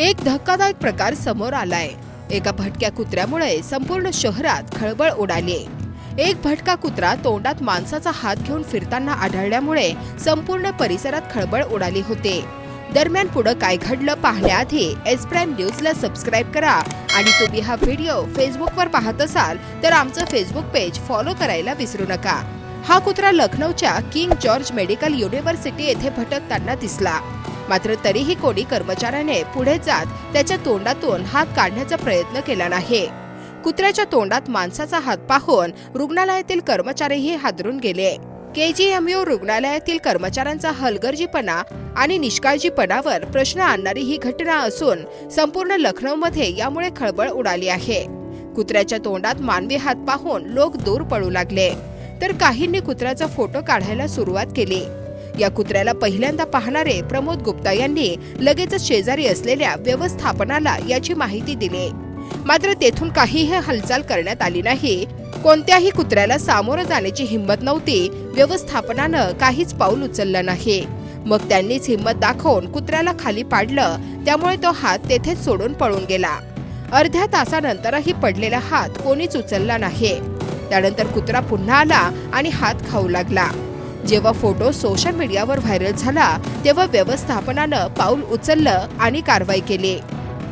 एक धक्कादायक प्रकार समोर आलाय. एका भटक्या कुत्र्यामुळे संपूर्ण शहरात खळबळ उडाली एक भटका कुत्रा तोंडात माणसाचा हात घेऊन फिरताना आढळल्यामुळे संपूर्ण परिसरात खळबळ उडाली होते. दरम्यान पुढे काय घडलं पाहण्याआधी एस प्राईम न्यूजला सबस्क्राईब करा आणि तुम्ही हा व्हिडिओ फेसबुकवर पाहत असाल तर आमचं फेसबुक पेज फॉलो करायला विसरू नका. हा कुत्रा लखनौच्या किंग जॉर्ज मेडिकल युनिव्हर्सिटी येथे भटकताना दिसला. मात्र तरीही कोणी कर्मचाऱ्याने पुढे जात त्याच्या तोंडातून हात काढण्याचा प्रयत्न केला नाही. कुत्र्याच्या तोंडात माणसाचा हात पाहून रुग्णालयातील कर्मचारीही हादरून गेले. केजीएमयू रुग्णालयातील कर्मचाऱ्यांचा हलगर्जीपणा आणि निष्काळजीपणावर प्रश्न आणणारी ही घटना असून संपूर्ण लखनौमध्ये यामुळे खळबळ उडाली आहे. कुत्र्याच्या तोंडात मानवी हात पाहून लोक दूर पडू लागले. तर काहींनी कुत्र्याचा फोटो काढायला सुरुवात केली. या कुत्र्याला पहिल्यांदा पाहणारे प्रमोद गुप्ता यांनी लगेचच शेजारी असलेल्या व्यवस्थापनाला याची माहिती दिली. मात्र तेथून काहीही हालचाल करण्यात आली नाही. कोणत्याही कुत्र्याला सामोरं जाण्याची हिंमत नव्हती. व्यवस्थापनानं काहीच पाऊल उचललं नाही. मग त्यांनीच हिंमत दाखवून कुत्र्याला खाली पाडलं. त्यामुळे तो हात तेथेच सोडून पळून गेला. अर्ध्या तासानंतरही पडलेला हात कोणीच उचलला नाही. त्यानंतर कुत्रा पुन्हा आला आणि हात खाऊ लागला. जेव्हा फोटो सोशल मीडियावर व्हायरल झाला तेव्हा व्यवस्थापनानं पाऊल उचललं आणि कारवाई केली.